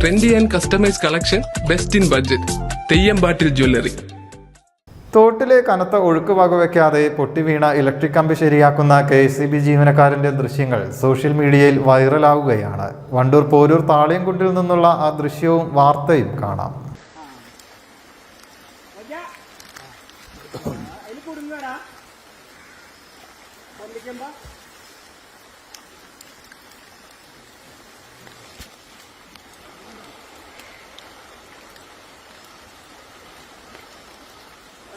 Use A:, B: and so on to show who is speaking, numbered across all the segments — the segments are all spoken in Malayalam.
A: Trendy and customise collection best in budget തെയ്യമ്പാട്ടിൽ jewellery
B: തോട്ടിലെ കനത്ത ഒഴുക്ക് വകവയ്ക്കാതെ പൊട്ടിവീണ ഇലക്ട്രിക് കമ്പി ശരിയാക്കുന്ന കെ എസ് സി ബി ജീവനക്കാരന്റെ ദൃശ്യങ്ങൾ സോഷ്യൽ മീഡിയയിൽ വൈറലാവുകയാണ് വണ്ടൂർ പോരൂർ താളിയംകുണ്ടിൽ നിന്നുള്ള ആ ദൃശ്യവും വാർത്തയും കാണാം.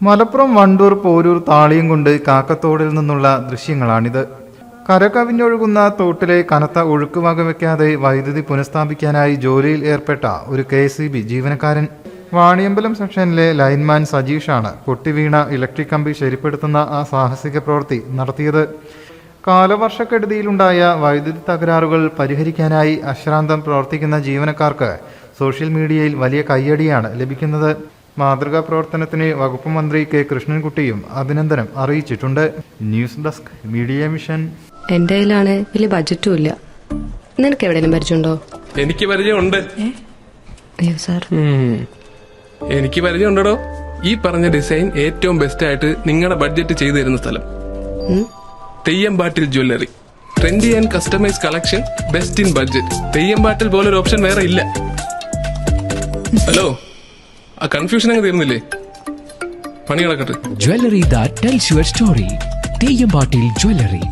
B: മലപ്പുറം വണ്ടൂർ പോരൂർ താളിയും കൊണ്ട് കാക്കത്തോടിൽ നിന്നുള്ള ദൃശ്യങ്ങളാണിത്. കരകവിഞ്ഞൊഴുകുന്ന തോട്ടിലെ കനത്ത ഒഴുക്ക് വകവയ്ക്കാതെ വൈദ്യുതി പുനഃസ്ഥാപിക്കാനായി ജോലിയിൽ ഏർപ്പെട്ട ഒരു കെ ജീവനക്കാരൻ. വാണിയമ്പലം സെക്ഷനിലെ ലൈൻമാൻ സജീഷാണ് പൊട്ടിവീണ ഇലക്ട്രിക് കമ്പി ശരിപ്പെടുത്തുന്ന ആ സാഹസിക പ്രവൃത്തി നടത്തിയത്. കാലവർഷക്കെടുതിയിലുണ്ടായ വൈദ്യുതി തകരാറുകൾ പരിഹരിക്കാനായി അശ്രാന്തം പ്രവർത്തിക്കുന്ന ജീവനക്കാർക്ക് സോഷ്യൽ മീഡിയയിൽ വലിയ കയ്യടിയാണ് ലഭിക്കുന്നത്. മാതൃകാ പ്രവർത്തനത്തിന് വകുപ്പ് മന്ത്രി കെ കൃഷ്ണൻകുട്ടിയും അഭിനന്ദനം അറിയിച്ചിട്ടുണ്ട്. News desk media mission.
C: എന്റെ കയ്യിലാണ് വലിയ ബജറ്റും ഇല്ല. നിനക്ക് എവിടെയെങ്കിലും പരിചയമുണ്ടോ?
A: എനിക്ക് പരിചയമുണ്ട്.
C: അയ്യോ സാർ.
A: എനിക്ക് പരിചയമുണ്ടോ ഈ പറഞ്ഞ ഡിസൈൻ ഏറ്റവും ബെസ്റ്റ് ആയിട്ട് നിങ്ങളുടെ ബഡ്ജറ്റ് ചെയ്തു തരുന്ന സ്ഥലം. തെയ്യമ്പാട്ടിൽ jewellery trendy and customise collection best in budget തെയ്യമ്പാട്ടിൽ പോലൊരു ഓപ്ഷൻ വേറെ ഇല്ല. ഹലോ? ആ കൺഫ്യൂഷൻ അങ്ങ് തീർന്നില്ലേ? പണി കിടക്കട്ടെ
D: jewellery that tells your story Teyambatil Jewelry.